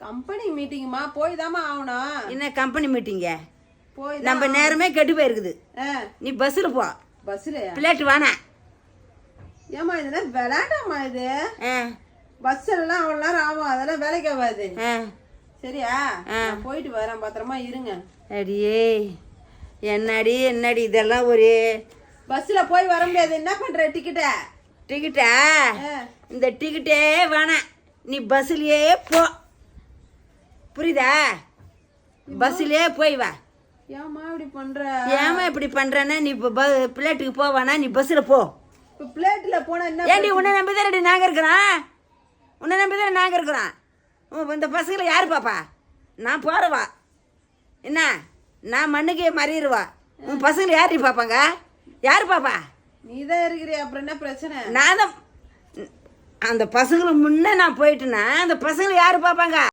Company மீட்டிங்மா போய் தாம்மா ஆகணும். என்ன கம்பெனி மீட்டிங்க போய் நம்ம நேரமே கெட்டு போயிருக்குது. நீ பஸ்ஸில் போ. பஸ்ல பிளேட் வேணாம் ஏம்மா இதெல்லாம் விளையாட்டாம்மா இது? ஆ. பஸ் எல்லாம் அவ்வளோ நேரம் ஆகும். அதெல்லாம் வேலைக்கு ஆகாது. சரியா? நான் போயிட்டு வரேன். பத்திரமா இருங்க. அடியே என்னடி என்னடி இதெல்லாம் ஒரு பஸ்ல போய் வர முடியாது. என்ன பண்ற டிக்கெட்ட டிக்கெட்டா இந்த டிக்கெட்டே வேணாம் நீ பஸ்ஸுலயே போ. புரியுதா? பஸ்ஸுலயே போய் வா. ஏம்மா இப்படி பண்ற? ஏமா இப்படி பண்றேன்னா நீ பிளேட்டுக்கு போவானா? நீ பஸ்ஸில் போ. பிளேட்ல போனா என்ன ஏண்டி உன்னை நம்பி தானே நாங்கள் இருக்கிறோம்? உன்னை நம்பி தானே நாங்கள் இருக்கிறோம் இந்த பசங்களை யார் பாப்பா? நான் போகிறவா என்ன? நான் மண்ணுக்கே மறிடுவா உன் பசங்களை யார் பார்ப்பாங்க யார் பாப்பா? நீ தான் இருக்கிறிய? அப்புறம் என்ன பிரச்சனை? நான் தான் அந்த பசங்களை முன்னே நான் போயிட்டேன்னா அந்த பசங்களை யார் பார்ப்பாங்க